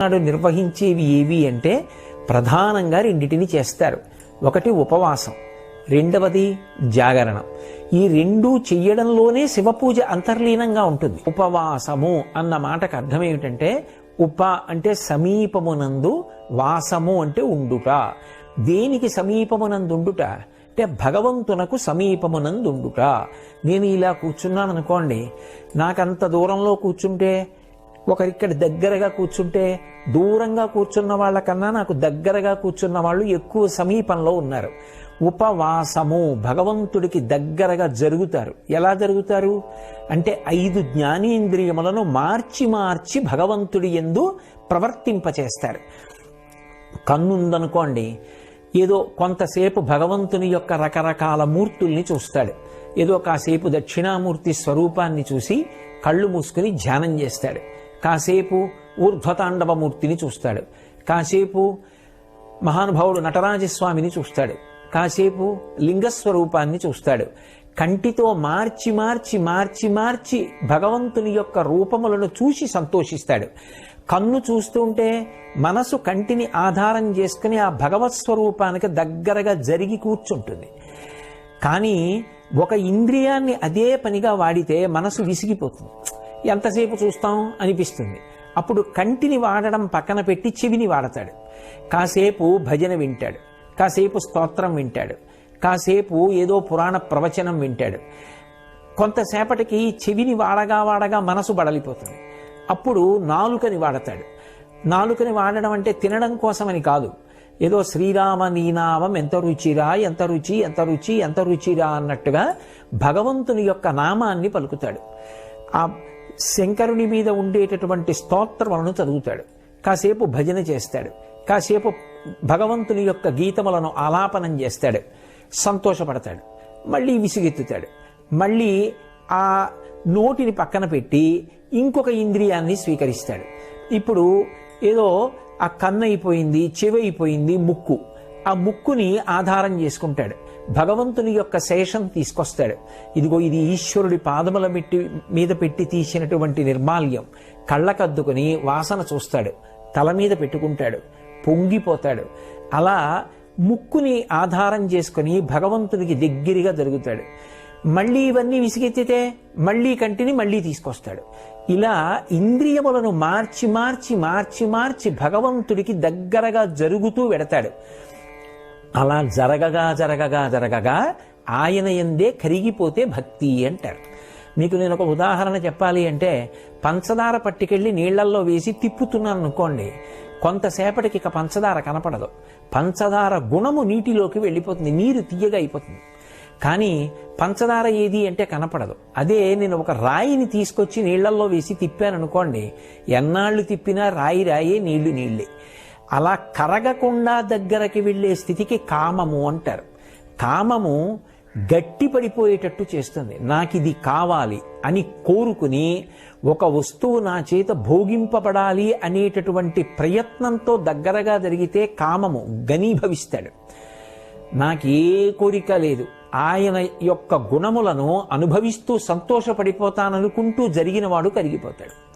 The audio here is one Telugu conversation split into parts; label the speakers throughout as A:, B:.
A: నాడు నిర్వహించేవి ఏవి అంటే ప్రధానంగా రెండిటిని చేస్తారు. ఒకటి ఉపవాసం రెండవది జాగరణం. ఈ రెండు చెయ్యడంలోనే శివపూజ అంతర్లీనంగా ఉంటుంది. ఉపవాసము అన్న మాటకు అర్థం ఏమిటంటే ఉప అంటే సమీపమునందు వాసము అంటే ఉండుట. దేనికి సమీపమునందుండుట? అంటే భగవంతునకు సమీపమునందుండుట. నేను ఇలా కూర్చున్నాను అనుకోండి నాకంత దూరంలో కూర్చుంటే ఒకరిక్కడ దగ్గరగా కూర్చుంటే దూరంగా కూర్చున్న వాళ్ళకన్నా నాకు దగ్గరగా కూర్చున్న వాళ్ళు ఎక్కువ సమీపంలో ఉన్నారు. ఉపవాసము భగవంతుడికి దగ్గరగా జరుగుతారు. ఎలా జరుగుతారు? అంటే ఐదు జ్ఞానేంద్రియములను మార్చి మార్చి భగవంతుడి ఎందు ప్రవర్తింపచేస్తారు. కన్నుందనుకోండి ఏదో కొంతసేపు భగవంతుని యొక్క రకరకాల మూర్తుల్ని చూస్తాడు. ఏదో కాసేపు దక్షిణామూర్తి స్వరూపాన్ని చూసి కళ్ళు మూసుకుని ధ్యానం చేస్తాడు. కాసేపు ఊర్ధ్వతాండవమూర్తిని చూస్తాడు. కాసేపు మహానుభావుడు నటరాజస్వామిని చూస్తాడు. కాసేపు లింగస్వరూపాన్ని చూస్తాడు. కంటితో మార్చి మార్చి మార్చి మార్చి భగవంతుని యొక్క రూపములను చూసి సంతోషిస్తాడు. కన్ను చూస్తుంటే మనసు కంటిని ఆధారం చేసుకుని ఆ భగవత్ స్వరూపానికి దగ్గరగా జరిగి కూర్చుంటుంది. కానీ ఒక ఇంద్రియాన్ని అదే పనిగా వాడితే మనసు విసిగిపోతుంది. ఎంతసేపు చూస్తాం అనిపిస్తుంది. అప్పుడు కంటిని వాడడం పక్కన పెట్టి చెవిని వాడతాడు. కాసేపు భజన వింటాడు. కాసేపు స్తోత్రం వింటాడు. కాసేపు ఏదో పురాణ ప్రవచనం వింటాడు. కొంతసేపటికి చెవిని వాడగా వాడగా మనసు బడలిపోతుంది. అప్పుడు నాలుకని వాడతాడు. నాలుకని వాడడం అంటే తినడం కోసమని కాదు. ఏదో శ్రీరామ నీనామం ఎంత రుచిరా ఎంత రుచి ఎంత రుచి ఎంత రుచిరా అన్నట్టుగా భగవంతుని యొక్క నామాన్ని పలుకుతాడు. ఆ శంకరుని మీద ఉండేటటువంటి స్తోత్రములను చదువుతాడు. కాసేపు భజన చేస్తాడు. కాసేపు భగవంతుని యొక్క గీతములను ఆలాపనం చేస్తాడు. సంతోషపడతాడు. మళ్ళీ విసిగెత్తుతాడు. మళ్ళీ ఆ నోటిని పక్కన పెట్టి ఇంకొక ఇంద్రియాన్ని స్వీకరిస్తాడు. ఇప్పుడు ఏదో ఆ కన్ను అయిపోయింది చెవి అయిపోయింది ముక్కు. ఆ ముక్కుని ఆధారం చేసుకుంటాడు. భగవంతుని యొక్క శేషం తీసుకొస్తాడు. ఇదిగో ఇది ఈశ్వరుడి పాదముల పెట్టి మీద పెట్టి తీసినటువంటి నిర్మాల్యం. కళ్ళకద్దుకుని వాసన చూస్తాడు. తల మీద పెట్టుకుంటాడు. పొంగిపోతాడు. అలా ముక్కుని ఆధారం చేసుకుని భగవంతునికి దగ్గరగా జరుగుతాడు. మళ్ళీ ఇవన్నీ విసిగెత్తితే మళ్ళీ కంటిని మళ్ళీ తీసుకొస్తాడు. ఇలా ఇంద్రియములను మార్చి మార్చి మార్చి మార్చి భగవంతుడికి దగ్గరగా జరుగుతూ వెడతాడు. అలా జరగగా జరగగా జరగగా ఆయన ఎందే కరిగిపోతే భక్తి అంటారు. మీకు నేను ఒక ఉదాహరణ చెప్పాలి అంటే పంచదార పట్టుకెళ్ళి నీళ్ళల్లో వేసి తిప్పుతున్నాను అనుకోండి కొంతసేపటికి ఇక పంచదార కనపడదు. పంచదార గుణము నీటిలోకి వెళ్ళిపోతుంది నీరు తీయగా అయిపోతుంది. కానీ పంచదార ఏది అంటే కనపడదు. అదే నేను ఒక రాయిని తీసుకొచ్చి నీళ్ళల్లో వేసి తిప్పాను అనుకోండి ఎన్నాళ్ళు తిప్పినా రాయి రాయే నీళ్ళు నీళ్ళే. అలా కరగకుండా దగ్గరకి వెళ్ళే స్థితికి కామము అంటారు. కామము గట్టి పడిపోయేటట్టు చేస్తుంది. నాకు ఇది కావాలి అని కోరుకుని ఒక వస్తువు నా చేత భోగింపబడాలి అనేటటువంటి ప్రయత్నంతో దగ్గరగా జరిగితే కామము గనీభవిస్తాడు నాకే కోరిక లేదు. ఆయన యొక్క గుణములను అనుభవిస్తూ సంతోషపడిపోతాననుకుంటూ జరిగినవాడు కరిగిపోతాడు.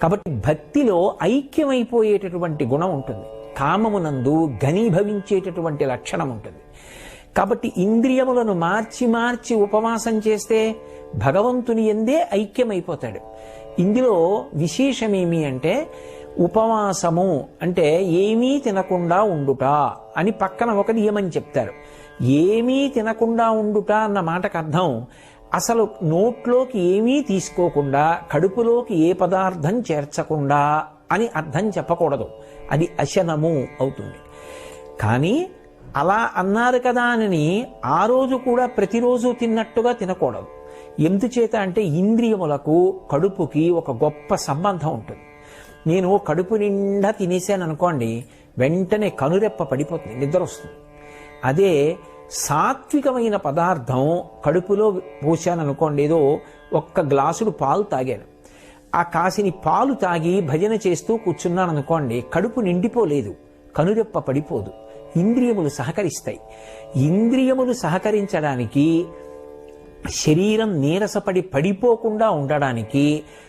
A: కాబట్టి భక్తిలో ఐక్యమైపోయేటటువంటి గుణం ఉంటుంది. కామమునందు ఘనీభవించేటటువంటి లక్షణం ఉంటుంది. కాబట్టి ఇంద్రియములను మార్చి మార్చి ఉపవాసం చేస్తే భగవంతుని ఎందే ఐక్యమైపోతాడు. ఇందులో విశేషమేమి అంటే ఉపవాసము అంటే ఏమీ తినకుండా ఉండుట అని పక్కన ఒక నియమం చెప్తారు. ఏమీ తినకుండా ఉండుట అన్న మాటకు అర్థం అసలు నోట్లోకి ఏమీ తీసుకోకుండా కడుపులోకి ఏ పదార్థం చేర్చకుండా అని అర్థం చెప్పకూడదు. అది అశనము అవుతుంది. కానీ అలా అన్నారు కదా అని ఆ రోజు కూడా ప్రతిరోజు తిన్నట్టుగా తినకూడదు. ఎందుచేత అంటే ఇంద్రియములకు కడుపుకి ఒక గొప్ప సంబంధం ఉంటుంది. నేను కడుపు నిండా తినేసాను అనుకోండి వెంటనే కనురెప్ప పడిపోతుంది నిద్ర వస్తుంది అదే సాత్వికమైన పదార్థం కడుపులో పోసాను అనుకోండి ఏదో ఒక్క గ్లాసుడు పాలు తాగాను. ఆ కాసిని పాలు తాగి భజన చేస్తూ కూర్చున్నాను అనుకోండి కడుపు నిండిపోలేదు కనురెప్ప పడిపోదు ఇంద్రియములు సహకరిస్తాయి. ఇంద్రియములు సహకరించడానికి శరీరం నీరసపడి పడిపోకుండా ఉండడానికి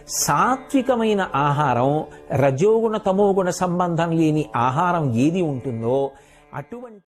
A: సాత్వికమైన ఆహారం రజోగుణ తమోగుణ సంబంధం లేని ఆహారం ఏది ఉంటుందో అటువంటి